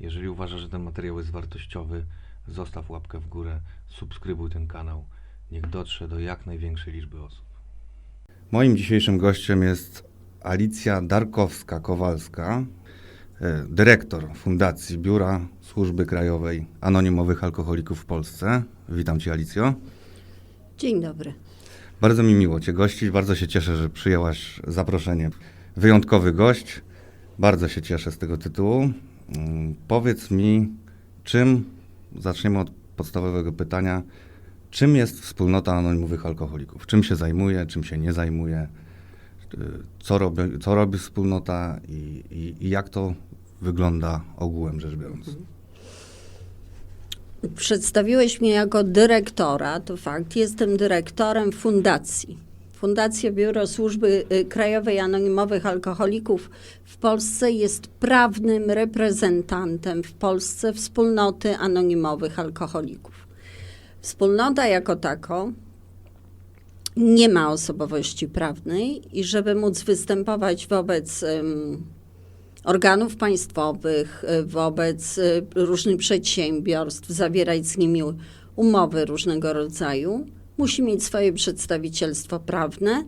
Jeżeli uważasz, że ten materiał jest wartościowy, zostaw łapkę w górę, subskrybuj ten kanał. Niech dotrze do jak największej liczby osób. Moim dzisiejszym gościem jest Alicja Darkowska-Kowalska, e, dyrektor Fundacji Biura Służby Krajowej Anonimowych Alkoholików w Polsce. Witam Cię, Alicjo. Dzień dobry. Bardzo mi miło Cię gościć. Bardzo się cieszę, że przyjęłaś zaproszenie. Wyjątkowy gość. Bardzo się cieszę z tego tytułu. Mm, Powiedz mi, czym, zaczniemy od podstawowego pytania, czym jest wspólnota anonimowych alkoholików? Czym się zajmuje, czym się nie zajmuje? Y, Co robi, co robi wspólnota i, i, i jak to wygląda ogółem rzecz biorąc? Przedstawiłeś mnie jako dyrektora, to fakt. Jestem dyrektorem fundacji. Fundacja Biuro Służby y, Krajowej Anonimowych Alkoholików w Polsce jest prawnym reprezentantem w Polsce wspólnoty anonimowych alkoholików. Wspólnota jako tako nie ma osobowości prawnej i żeby móc występować wobec em, organów państwowych, y, wobec y, różnych przedsiębiorstw, zawierać z nimi umowy różnego rodzaju, musi mieć swoje przedstawicielstwo prawne.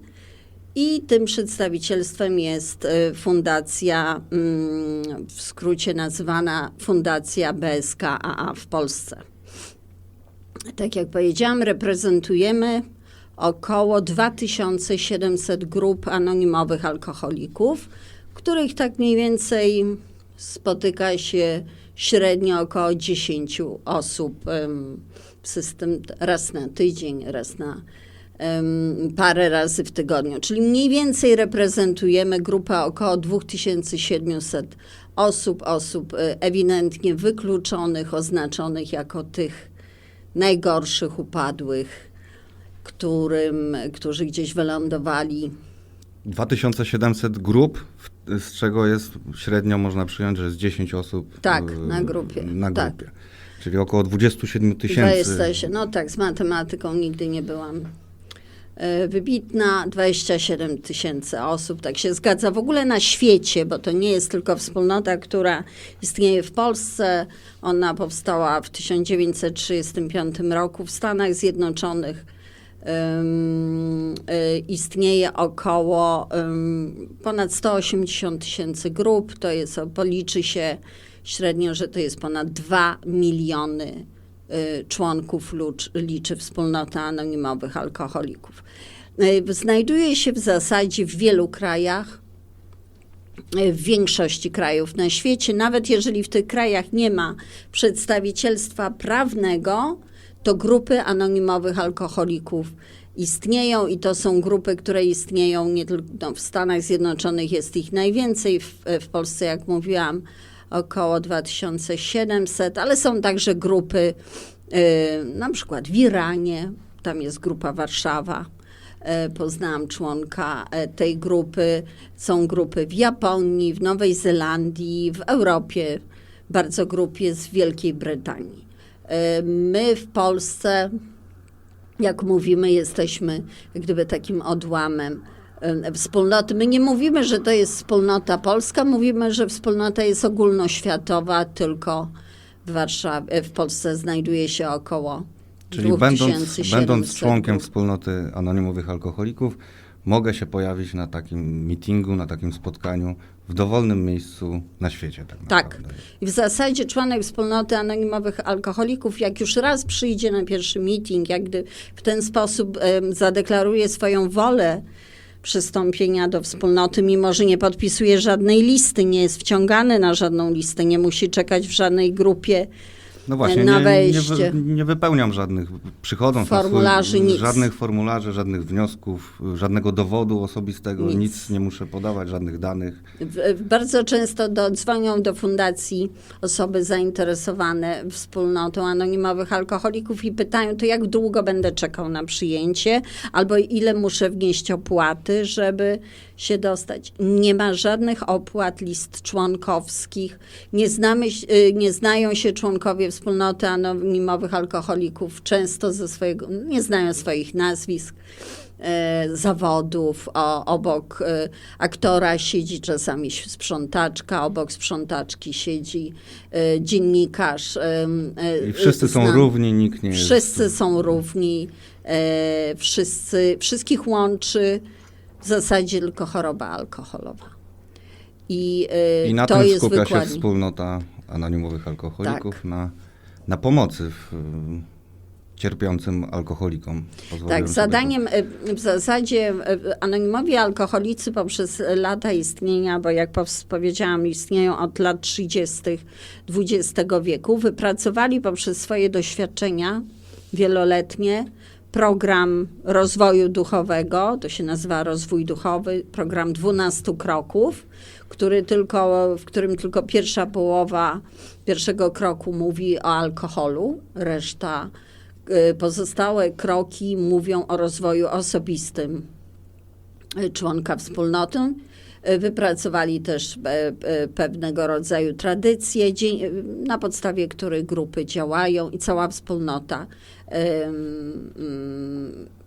I tym przedstawicielstwem jest y, fundacja, mm, w skrócie nazywana Fundacja BSKAA w Polsce. Tak jak powiedziałam, reprezentujemy około 2700 grup anonimowych alkoholików, których tak mniej więcej spotyka się średnio około 10 osób system raz na tydzień, raz na em, parę razy w tygodniu. Czyli mniej więcej reprezentujemy grupę około 2700 osób, osób e, ewidentnie wykluczonych, oznaczonych jako tych najgorszych, upadłych, którym, którzy gdzieś wylądowali 2700 grup, z czego jest średnio można przyjąć, że jest 10 osób Tak, y, na grupie, Na tak. Czyli około 27 To tysięcy. jesteś, no tak, z matematyką nigdy nie byłam e, wybitna. 27 tysięcy osób, tak się zgadza. W ogóle na świecie, bo to nie jest tylko wspólnota, która istnieje w Polsce. Ona powstała w 1935 roku w Stanach Zjednoczonych. Y, istnieje około ym, ponad 180 tysięcy grup. To jest, policzy się średnio, że to jest ponad 2 miliony y, członków liczy wspólnota anonimowych alkoholików. Y, Znajduje się w zasadzie w wielu krajach, y, w większości krajów na świecie, nawet jeżeli w tych krajach nie ma przedstawicielstwa prawnego, to grupy anonimowych alkoholików istnieją i to są grupy, które istnieją nie tylko no, w Stanach Zjednoczonych jest ich najwięcej, w, w Polsce, jak mówiłam, około 2700, ale są także grupy, y, na przykład w Iranie, tam jest grupa Warszawa, e, poznałam członka e, tej grupy. Są grupy w Japonii, w Nowej Zelandii, w Europie. Bardzo grup jest w Wielkiej Brytanii. My w Polsce, jak mówimy, jesteśmy jak gdyby takim odłamem wspólnoty. My nie mówimy, że to jest wspólnota polska, mówimy, że wspólnota jest ogólnoświatowa, tylko w Warszawie, w Polsce znajduje się około Czyli będąc, 2700 będąc członkiem wspólnoty anonimowych alkoholików, mogę się pojawić na takim meetingu, na takim spotkaniu w dowolnym miejscu na świecie. Tak. Tak. I w zasadzie członek wspólnoty anonimowych alkoholików, jak już raz przyjdzie na pierwszy meeting, jak gdy w ten sposób em, zadeklaruje swoją wolę przystąpienia do wspólnoty, mimo że nie podpisuje żadnej listy, nie jest wciągany na żadną listę, nie musi czekać w żadnej grupie. No właśnie, na nie, nie, wy, nie wypełniam żadnych, przychodząc Formularzy, swój, nic. żadnych formularzy, żadnych wniosków, żadnego dowodu osobistego, nic. Nic. nie muszę podawać, żadnych danych. Bardzo często do, dzwonią do fundacji osoby zainteresowane wspólnotą anonimowych alkoholików i pytają, to jak długo będę czekał na przyjęcie, albo ile muszę wnieść opłaty, żeby się dostać. Nie ma żadnych opłat, list członkowskich, nie, znamy, y, nie znają się członkowie wspólnoty anonimowych alkoholików często ze swojego, nie znają swoich nazwisk, e, zawodów. O, obok e, aktora siedzi czasami sprzątaczka, obok sprzątaczki siedzi e, dziennikarz. I wszyscy są zna- równi, nikt nie jest... Wszyscy są równi, wszyscy, wszystkich łączy w zasadzie tylko choroba alkoholowa. I, e, I na to tym jest skupia się wykładnik. wspólnota anonimowych alkoholików Tak. na, na pomocy w, y, cierpiącym alkoholikom. Tak, zadaniem e, w zasadzie anonimowi alkoholicy poprzez lata istnienia, bo jak powiedziałam, istnieją od lat 30. XX wieku, wypracowali poprzez swoje doświadczenia wieloletnie program rozwoju duchowego, to się nazywa rozwój duchowy, program 12 kroków, który tylko, w którym tylko pierwsza połowa pierwszego kroku mówi o alkoholu, reszta y, pozostałe kroki mówią o rozwoju osobistym y, członka wspólnoty. Y, Wypracowali też e, pewnego rodzaju tradycje, na podstawie których grupy działają i cała wspólnota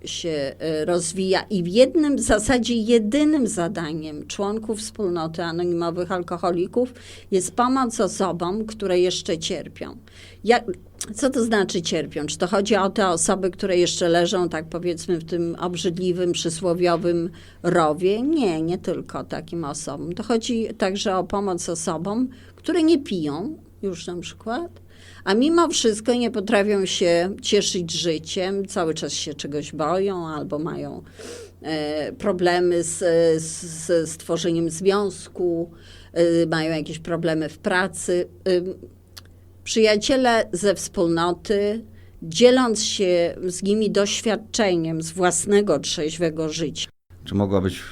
się e, rozwija. I w jednym, w zasadzie jedynym zadaniem członków wspólnoty anonimowych alkoholików jest pomoc osobom, które jeszcze cierpią. Jak, co to znaczy cierpią? Czy to chodzi o te osoby, które jeszcze leżą, tak powiedzmy, w tym obrzydliwym, przysłowiowym rowie? Nie, nie tylko takim osobom. To chodzi także o pomoc osobom, które nie piją już na przykład, a mimo wszystko nie potrafią się cieszyć życiem, cały czas się czegoś boją albo mają e, problemy z, z, z stworzeniem związku, e, mają jakieś problemy w pracy. Ym, Przyjaciele ze wspólnoty, dzieląc się z nimi doświadczeniem z własnego trzeźwego życia, Czy mogłabyś, y,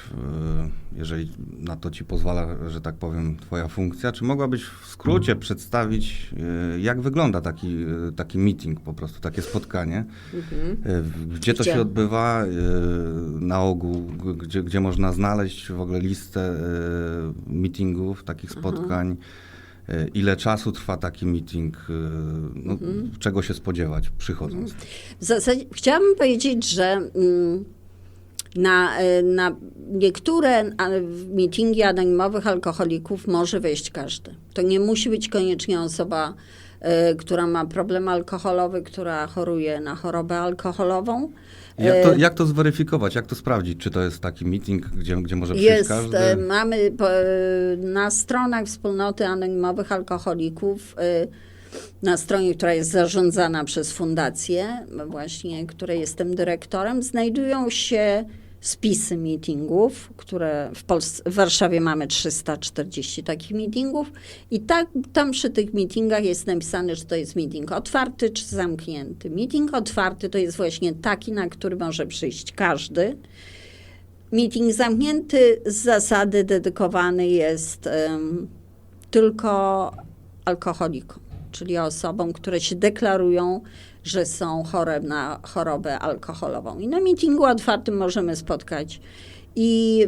jeżeli na to ci pozwala, że tak powiem, twoja funkcja, czy mogłabyś w skrócie przedstawić, y, jak wygląda taki, y, taki meeting, po prostu takie spotkanie? W- Gdzie to Gdzie? się odbywa? Na ogół, gdzie, gdzie można znaleźć w ogóle listę meetingów, takich spotkań? Y, Ile czasu trwa taki meeting? No, Czego się spodziewać przychodząc? W zasadzie chciałabym powiedzieć, że mm, na, e, na niektóre meetingi anonimowych alkoholików może wejść każdy. To nie musi być koniecznie osoba, e, która ma problem alkoholowy, która choruje na chorobę alkoholową. Jak to, E, jak to zweryfikować? Jak to sprawdzić? Czy to jest taki meeting, gdzie, gdzie może przyjść Jest, każdy? mamy na stronach wspólnoty anonimowych alkoholików, na stronie, która jest zarządzana przez fundację, właśnie której jestem dyrektorem, znajdują się spisy meetingów, które w, Polsce, w Warszawie mamy 340 takich meetingów i tak, tam przy tych meetingach jest napisane, że to jest meeting otwarty czy zamknięty. Meeting otwarty to jest właśnie taki, na który może przyjść każdy. Meeting zamknięty z zasady dedykowany jest em, tylko alkoholikom, czyli osobom, które się deklarują, że są chore na chorobę alkoholową. I na meetingu otwartym możemy spotkać i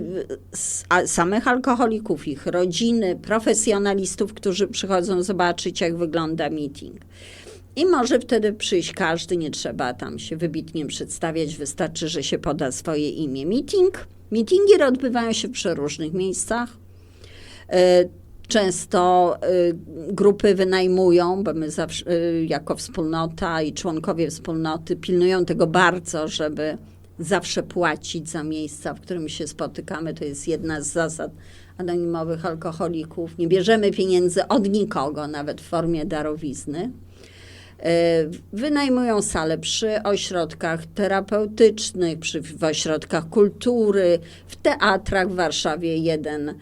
samych alkoholików, ich rodziny, profesjonalistów, którzy przychodzą zobaczyć, jak wygląda meeting. I może wtedy przyjść każdy, nie trzeba tam się wybitnie przedstawiać, wystarczy, że się poda swoje imię. Meeting, meetingi odbywają się w przeróżnych miejscach. Często e, grupy wynajmują, bo my zawsze, e, jako wspólnota i członkowie wspólnoty pilnują tego bardzo, żeby zawsze płacić za miejsca, w którym się spotykamy. To jest jedna z zasad anonimowych alkoholików. Nie bierzemy pieniędzy od nikogo, nawet w formie darowizny. E, Wynajmują sale przy ośrodkach terapeutycznych, przy, w ośrodkach kultury, w teatrach w Warszawie jeden,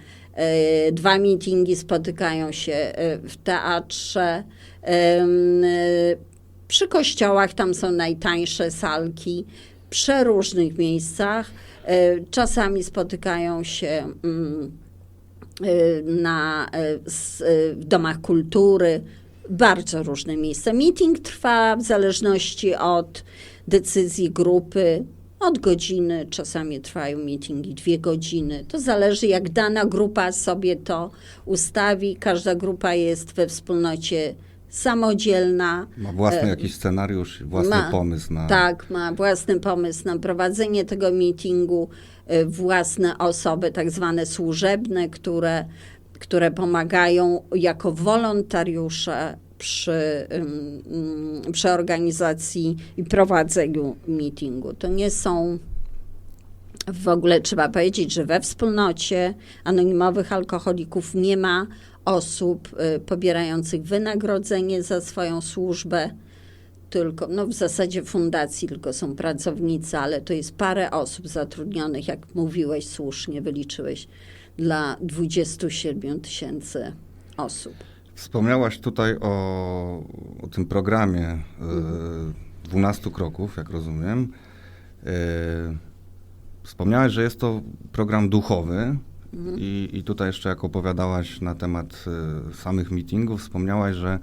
dwa meetingi spotykają się e, w teatrze. E, Przy kościołach tam są najtańsze salki, przeróżnych miejscach. E, Czasami spotykają się mm, na, w domach kultury, bardzo różne miejsca. Meeting trwa w zależności od decyzji grupy, od godziny, czasami trwają meetingi dwie godziny. To zależy, jak dana grupa sobie to ustawi. Każda grupa jest we wspólnocie samodzielna. Ma własny E, jakiś scenariusz, własny ma- pomysł na... Tak, ma własny pomysł na prowadzenie tego meetingu, y, własne osoby, tak zwane służebne, które, które pomagają jako wolontariusze przy, ym, przy organizacji i prowadzeniu meetingu. To nie są w ogóle trzeba powiedzieć, że we wspólnocie anonimowych alkoholików nie ma osób y, pobierających wynagrodzenie za swoją służbę, tylko, no w zasadzie fundacji tylko są pracownicy, ale to jest parę osób zatrudnionych, jak mówiłeś słusznie, wyliczyłeś, dla 27 tysięcy osób. Wspomniałaś tutaj o, o tym programie e, Mhm. 12 kroków, jak rozumiem. E, wspomniałaś, że jest to program duchowy Mhm. i, i tutaj jeszcze jak opowiadałaś na temat e, samych meetingów, wspomniałaś, że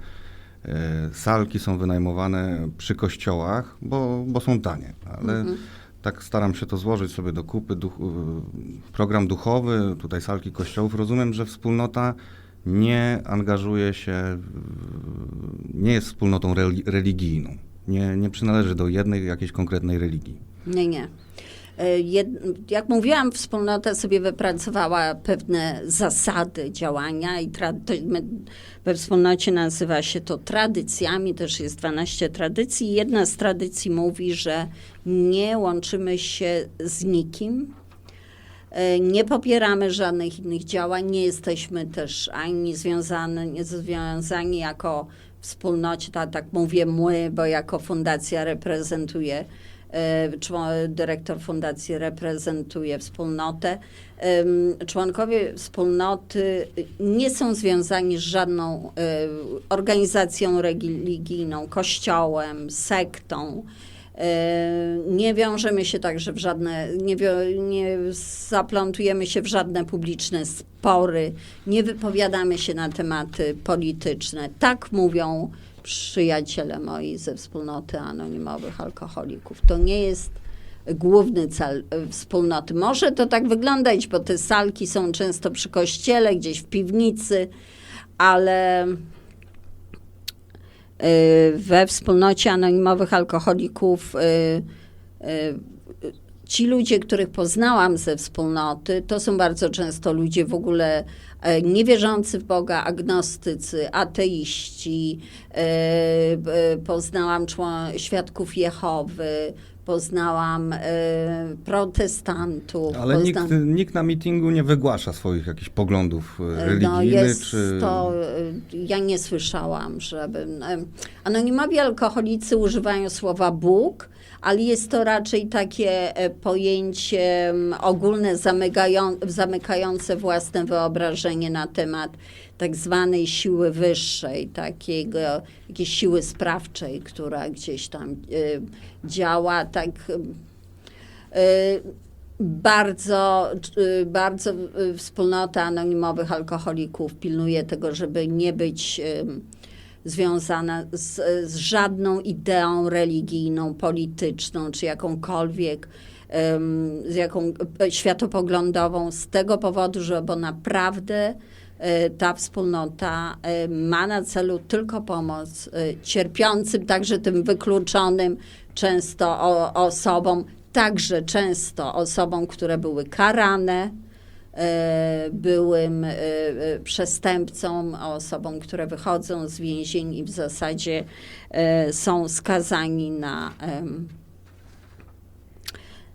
e, salki są wynajmowane przy kościołach, bo, bo są tanie, ale Mhm. tak staram się to złożyć sobie do kupy. Duch, program duchowy, tutaj salki kościołów. Rozumiem, że wspólnota nie angażuje się, nie jest wspólnotą reli- religijną. Nie, nie przynależy do jednej jakiejś konkretnej religii. Nie, nie. E, Jed, jak mówiłam, wspólnota sobie wypracowała pewne zasady działania i tra, to my, we wspólnocie nazywa się to tradycjami, też jest 12 tradycji. Jedna z tradycji mówi, że nie łączymy się z nikim, nie popieramy żadnych innych działań, nie jesteśmy też ani związane, nie związani jako wspólnocie, tak, mówię my, bo jako fundacja reprezentuję e, czło- dyrektor fundacji reprezentuje wspólnotę. Członkowie wspólnoty nie są związani z żadną e, organizacją religijną, kościołem, sektą. E, Nie wiążemy się także w żadne, nie, nie zaplątujemy się w żadne publiczne spory, nie wypowiadamy się na tematy polityczne. Tak mówią przyjaciele moi ze wspólnoty anonimowych alkoholików. To nie jest główny cel e, wspólnoty. Może to tak wyglądać, bo te salki są często przy kościele, gdzieś w piwnicy, ale we wspólnocie anonimowych alkoholików y, y, ci ludzie, których poznałam ze wspólnoty, to są bardzo często ludzie w ogóle e, niewierzący w Boga, agnostycy, ateiści. E, Poznałam świadków Jehowy, poznałam e, protestantów. Ale nikt, nikt na meetingu nie wygłasza swoich jakichś poglądów e, no religijnych, jest czy... to, y, ja nie słyszałam, żeby... y, Anonimowi alkoholicy używają słowa Bóg, ale jest to raczej takie e, pojęcie mm, ogólne, zamykają, zamykające własne wyobrażenie na temat tak zwanej siły wyższej, takiego, jakiejś siły sprawczej, która gdzieś tam y, działa tak... y, bardzo, bardzo wspólnota anonimowych alkoholików pilnuje tego, żeby nie być związana z, z żadną ideą religijną, polityczną czy jakąkolwiek z jaką e, światopoglądową z tego powodu, że bo naprawdę y, ta wspólnota y, ma na celu tylko pomoc cierpiącym, także tym wykluczonym często osobom, także często osobom, które były karane, e, byłym e, e, przestępcom, osobom, które wychodzą z więzień i w zasadzie e, są skazani na,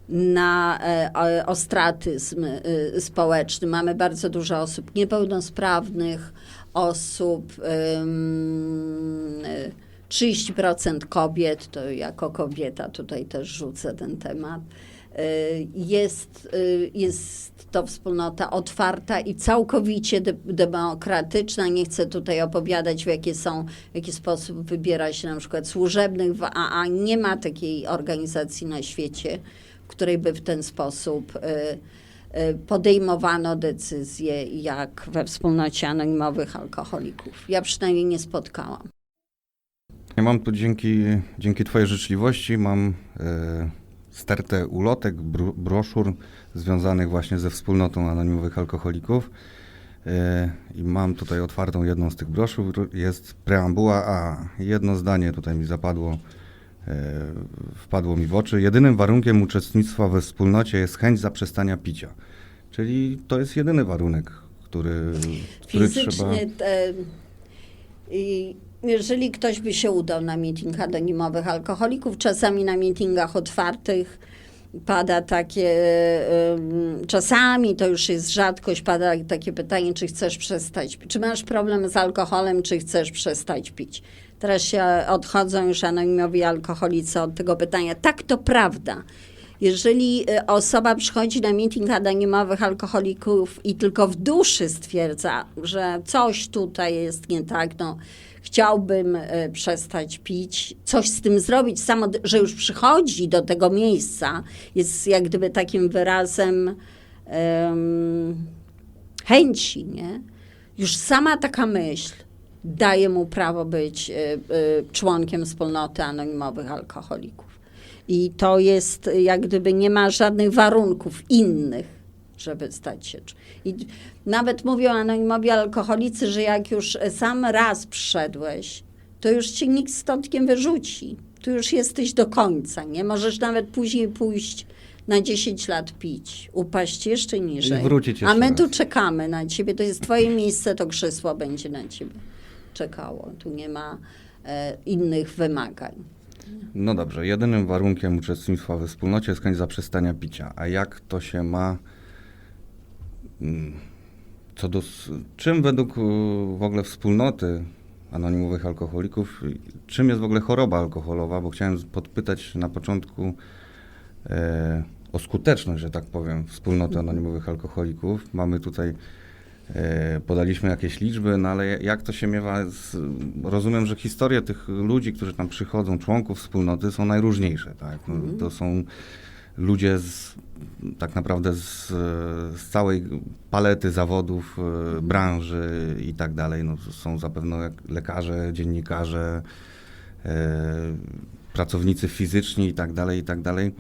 na e, ostratyzm e, społeczny. Mamy bardzo dużo osób niepełnosprawnych, osób, em, e, 30% kobiet, to jako kobieta tutaj też rzucę ten temat. Y, Jest, y, jest to wspólnota otwarta i całkowicie de- demokratyczna. Nie chcę tutaj opowiadać, w jaki, są, w jaki sposób wybiera się na przykład służebnych w AA. Nie ma takiej organizacji na świecie, w której by w ten sposób y, podejmowano decyzje jak we wspólnocie anonimowych alkoholików. Ja przynajmniej nie spotkałam. Ja mam tu dzięki, dzięki Twojej życzliwości, mam e, stertę ulotek, bro, broszur związanych właśnie ze wspólnotą anonimowych alkoholików. E, I mam tutaj otwartą jedną z tych broszur, jest preambuła A. Jedno zdanie tutaj mi zapadło, e, wpadło mi w oczy. Jedynym warunkiem uczestnictwa we wspólnocie jest chęć zaprzestania picia. Czyli to jest jedyny warunek, który, który trzeba... Fizycznie, te, i jeżeli ktoś by się udał na meeting anonimowych alkoholików, czasami na meetingach otwartych pada takie, czasami to już jest rzadkość, pada takie pytanie, czy chcesz przestać, czy masz problem z alkoholem, czy chcesz przestać pić. Teraz się odchodzą już anonimowi alkoholicy od tego pytania. Tak, to prawda. Jeżeli y, osoba przychodzi na meeting anonimowych alkoholików i tylko w duszy stwierdza, że coś tutaj jest nie tak, no chciałbym y, przestać pić, coś z tym zrobić, samo, że już przychodzi do tego miejsca, jest jak gdyby takim wyrazem em, chęci, nie? Już sama taka myśl daje mu prawo być y, y, członkiem wspólnoty anonimowych alkoholików. I to jest jak gdyby nie ma żadnych warunków innych, żeby stać się. I nawet mówią anonimowi alkoholicy, że jak już sam raz przyszedłeś, to już cię nikt stąd nie wyrzuci. Tu już jesteś do końca, nie? Możesz nawet później pójść na 10 lat pić, upaść jeszcze niżej. I wrócić A jeszcze my raz. tu czekamy na ciebie, to jest twoje miejsce, to krzesło będzie na ciebie czekało. Tu nie ma e, innych wymagań. No dobrze, jedynym warunkiem uczestnictwa we wspólnocie jest chęć zaprzestania picia. A jak to się ma co do... Czym według y, w ogóle wspólnoty anonimowych alkoholików, czym jest w ogóle choroba alkoholowa? Bo chciałem podpytać na początku e, o skuteczność, że tak powiem, wspólnoty anonimowych alkoholików. Mamy tutaj E, Podaliśmy jakieś liczby, no ale jak to się miewa? Z, rozumiem, że historie tych ludzi, którzy tam przychodzą, członków wspólnoty, są najróżniejsze. Tak? No, To są ludzie z, tak naprawdę z, z całej palety zawodów, e, branży i tak dalej. No, są zapewne lekarze, dziennikarze, e, pracownicy fizyczni i tak dalej, i tak dalej.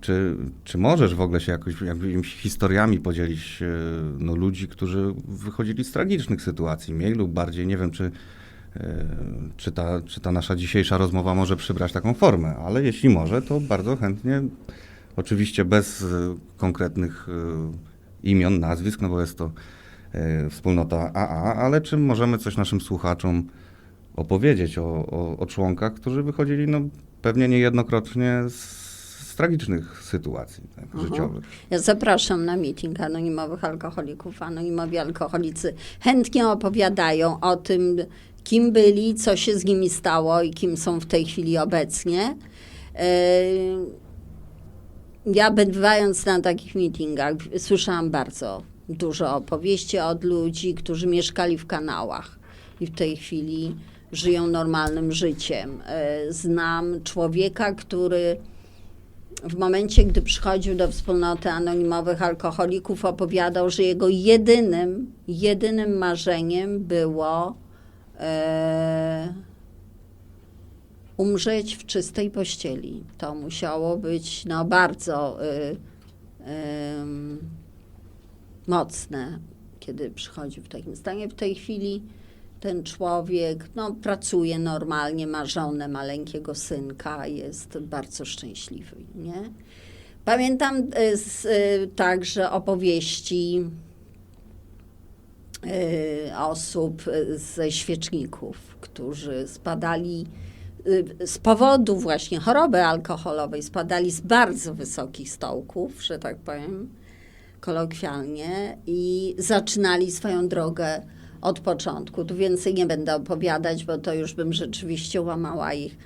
Czy, czy możesz w ogóle się jakoś, jakimiś historiami podzielić e, no, ludzi, którzy wychodzili z tragicznych sytuacji, mniej lub bardziej? Nie wiem, czy, czy, ta, czy ta nasza dzisiejsza rozmowa może przybrać taką formę, ale jeśli może, to bardzo chętnie, oczywiście bez e, konkretnych e, imion, nazwisk, no bo jest to e, wspólnota AA, ale czy możemy coś naszym słuchaczom opowiedzieć o, o, o członkach, którzy wychodzili no, pewnie niejednokrotnie z, z tragicznych sytuacji tak, Aha. życiowych. Ja zapraszam na meeting anonimowych alkoholików. Anonimowi alkoholicy chętnie opowiadają o tym, kim byli, co się z nimi stało i kim są w tej chwili obecnie. Ja bywając na takich meetingach, słyszałam bardzo dużo opowieści od ludzi, którzy mieszkali w kanałach i w tej chwili żyją normalnym życiem. Yy, Znam człowieka, który w momencie, gdy przychodził do wspólnoty anonimowych alkoholików, opowiadał, że jego jedynym, jedynym marzeniem było e, umrzeć w czystej pościeli. To musiało być no, bardzo e, em, mocne, kiedy przychodził w takim stanie. W tej chwili ten człowiek no, pracuje normalnie, ma żonę, maleńkiego synka, jest bardzo szczęśliwy. Nie? Pamiętam e, z, e, także opowieści e, osób ze świeczników, którzy spadali z powodu właśnie choroby alkoholowej, spadali z bardzo wysokich stołków, że tak powiem kolokwialnie, i zaczynali swoją drogę od początku. Tu więcej nie będę opowiadać, bo to już bym rzeczywiście łamała ich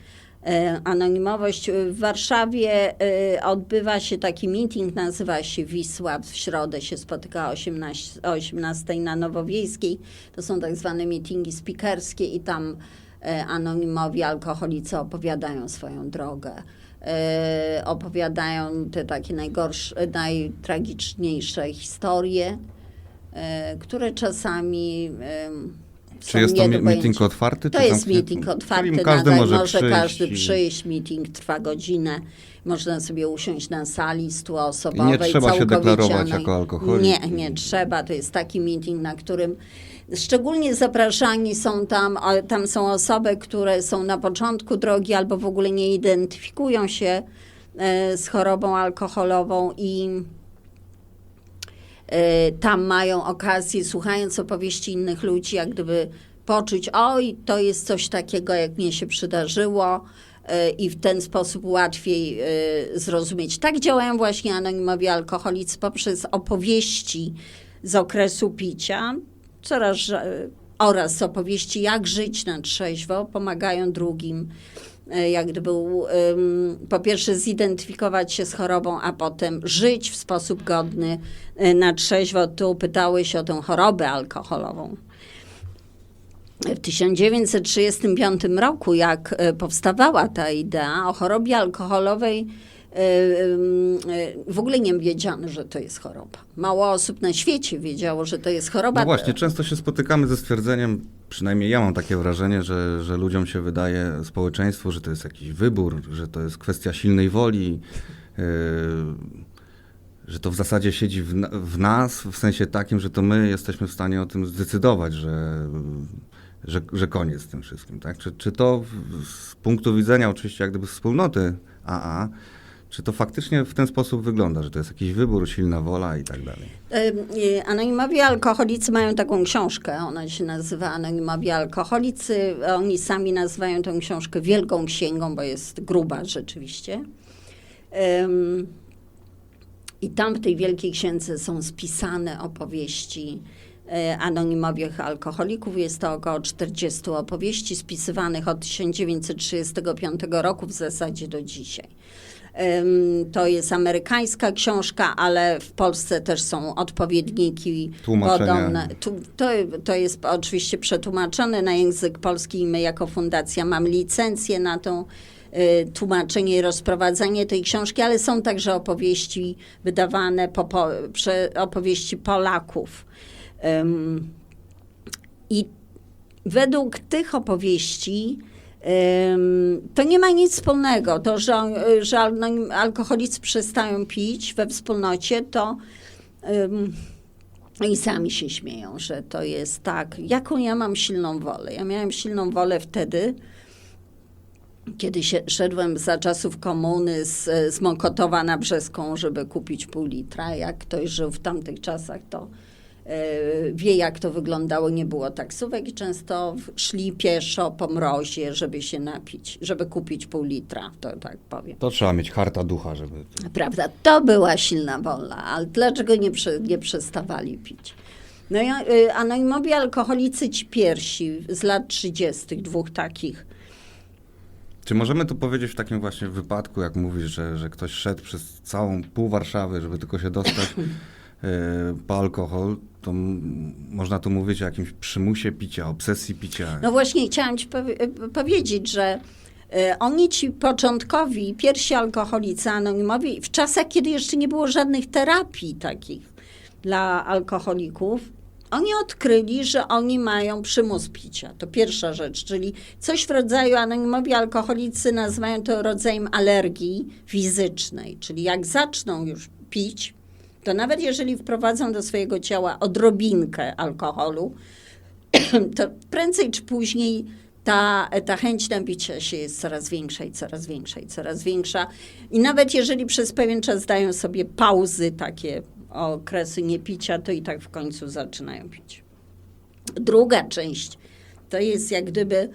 e, anonimowość. W Warszawie e, odbywa się taki meeting, nazywa się Wisła. W środę się spotyka o 18, o 18 na Nowowiejskiej. To są tak zwane meetingi speakerskie i tam anonimowi alkoholicy opowiadają swoją drogę. E, opowiadają te takie najgorsze, najtragiczniejsze historie, e, które czasami Czy jest to meeting otwarty? To jest zamknięty? meeting otwarty, każdy nadal może, może przyjść każdy i- przyjść, meeting trwa godzinę, można sobie usiąść na sali I stuosobowej. nie trzeba się deklarować anonimowej. jako alkoholik. Nie, nie trzeba, to jest taki meeting, na którym szczególnie zapraszani są tam, a tam są osoby, które są na początku drogi albo w ogóle nie identyfikują się e, z chorobą alkoholową i e, tam mają okazję, słuchając opowieści innych ludzi, jak gdyby poczuć, oj, to jest coś takiego, jak mnie się przydarzyło e, i w ten sposób łatwiej zrozumieć. Tak działają właśnie anonimowi alkoholicy poprzez opowieści z okresu picia coraz oraz opowieści, jak żyć na trzeźwo, pomagają drugim e, jak gdyby po pierwsze zidentyfikować się z chorobą, a potem żyć w sposób godny e, na trzeźwo. Tu pytałeś o tę chorobę alkoholową. W 1935 roku, jak e, powstawała ta idea o chorobie alkoholowej, w ogóle nie wiedziano, że to jest choroba. Mało osób na świecie wiedziało, że to jest choroba. No właśnie, często się spotykamy ze stwierdzeniem, przynajmniej ja mam takie wrażenie, że, że ludziom się wydaje, społeczeństwu, że to jest jakiś wybór, że to jest kwestia silnej woli, yy, że to w zasadzie siedzi w, w nas, w sensie takim, że to my jesteśmy w stanie o tym zdecydować, że, że, że koniec z tym wszystkim. Tak? Czy, czy to z punktu widzenia oczywiście jak gdyby wspólnoty AA, czy to faktycznie w ten sposób wygląda, że to jest jakiś wybór, silna wola i tak dalej? Y, Anonimowi alkoholicy mają taką książkę, ona się nazywa Anonimowi alkoholicy. Oni sami nazywają tę książkę Wielką Księgą, bo jest gruba rzeczywiście. I tam w tej Wielkiej Księdze są spisane opowieści e, anonimowych alkoholików. Jest to około 40 opowieści spisywanych od 1935 roku w zasadzie do dzisiaj. To jest amerykańska książka, ale w Polsce też są odpowiedniki podobne. To, to jest oczywiście przetłumaczone na język polski i my jako fundacja mamy licencję na to y, tłumaczenie i rozprowadzanie tej książki, ale są także opowieści wydawane, po, po, opowieści Polaków. Em, I według tych opowieści to nie ma nic wspólnego. To, że, że alkoholicy przestają pić we wspólnocie, to i sami się śmieją, że to jest tak. Jaką ja mam silną wolę? Ja miałem silną wolę wtedy, kiedy się, szedłem za czasów komuny z, z Mokotowa na Brzeską, żeby kupić pół litra. Jak ktoś żył w tamtych czasach, to wie, jak to wyglądało. Nie było taksówek i często szli pieszo po mrozie, żeby się napić, żeby kupić pół litra, to tak powiem. To trzeba mieć harta ducha, żeby... Prawda, to była silna wola, ale dlaczego nie, prze, nie przestawali pić? No i y, anonimowi alkoholicy ci pierwsi z lat 30., dwóch takich, Czy możemy tu powiedzieć w takim właśnie wypadku, jak mówisz, że, że ktoś szedł przez całą pół Warszawy, żeby tylko się dostać e, po alkohol, to można tu mówić o jakimś przymusie picia, obsesji picia. No właśnie chciałam ci powie- y, powiedzieć, że y, oni ci początkowi, pierwsi alkoholicy anonimowi, w czasach, kiedy jeszcze nie było żadnych terapii takich dla alkoholików, oni odkryli, że oni mają przymus picia. To pierwsza rzecz, czyli coś w rodzaju anonimowi alkoholicy nazywają to rodzajem alergii fizycznej, czyli jak zaczną już pić, to nawet jeżeli wprowadzą do swojego ciała odrobinkę alkoholu, to prędzej czy później ta, ta chęć nabicia się jest coraz większa i coraz większa i coraz większa. I nawet jeżeli przez pewien czas dają sobie pauzy, takie okresy niepicia, to i tak w końcu zaczynają pić. Druga część to jest jak gdyby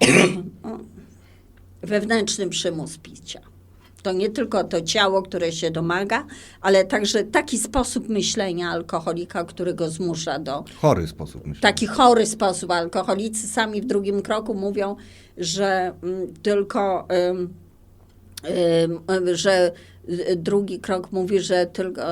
wewnętrzny przymus picia. To nie tylko to ciało, które się domaga, ale także taki sposób myślenia alkoholika, który go zmusza do Chory sposób, myślę. taki chory sposób. Alkoholicy sami w drugim kroku mówią, że mm, tylko, ym, ym, że y, drugi krok mówi, że tylko,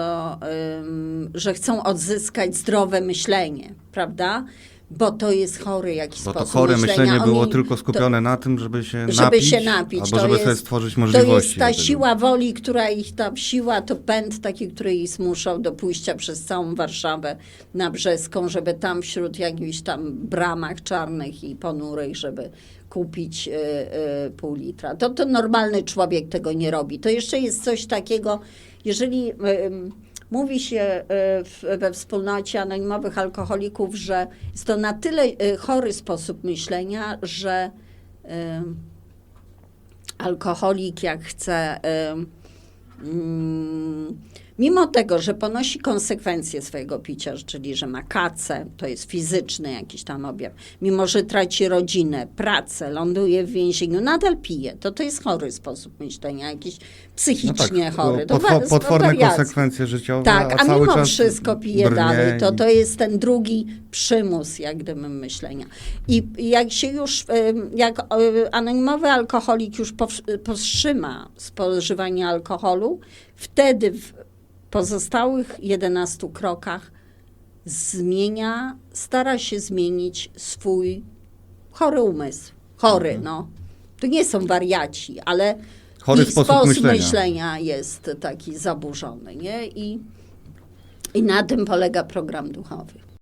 ym, że chcą odzyskać zdrowe myślenie, prawda? Bo to jest chory jakiś Bo to sposób chore myślenia. myślenie było Oni- tylko skupione na tym, żeby się żeby napić, się napić. albo to żeby jest, sobie stworzyć To możliwości. jest ta siła woli, która ich tam, siła to pęd taki, który ich zmuszał do pójścia przez całą Warszawę na Brzeską, żeby tam wśród jakichś tam bramach czarnych i ponurych, żeby kupić y, y, pół litra. To, to normalny człowiek tego nie robi. To jeszcze jest coś takiego, jeżeli... Y, Mówi się w, we wspólnocie anonimowych alkoholików, że jest to na tyle y, chory sposób myślenia, że y, alkoholik, jak chce, mm, mimo tego, że ponosi konsekwencje swojego picia, czyli że ma kacę, to jest fizyczny jakiś tam objaw, mimo że traci rodzinę, pracę, ląduje w więzieniu, nadal pije. To to jest chory sposób myślenia, jakiś psychicznie chory. To No potwo- potworne wariactwo. konsekwencje życiowe, Tak, a, a mimo wszystko pije dalej. To, to jest ten drugi przymus, jak gdyby myślenia. I jak się już, jak anonimowy alkoholik już pows- powstrzyma spożywanie alkoholu, wtedy w pozostałych 11 krokach zmienia, stara się zmienić swój chory umysł. Chory, Mhm. no. To nie są wariaci, ale Chory ich sposób myślenia. myślenia jest taki zaburzony, nie? I, I na tym polega program duchowy.